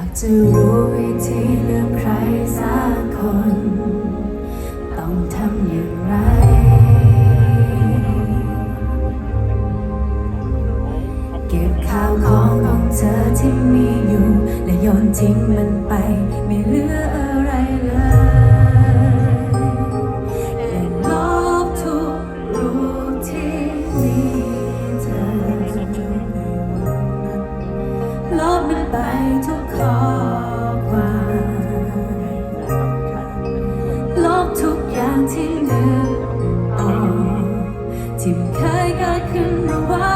ากจะรู้วิธีลืมใครสักคน ต้องทำอย่างไร เก็บข้าวของของเธอที่มีอยู่ และโยนทิ้งมันไป ไม่เหลืออะไรเลยแต่ลบทุกรูที่มีเธอลบมันไปทุ头。 ที่เคยเกิดขึ้นระหว่า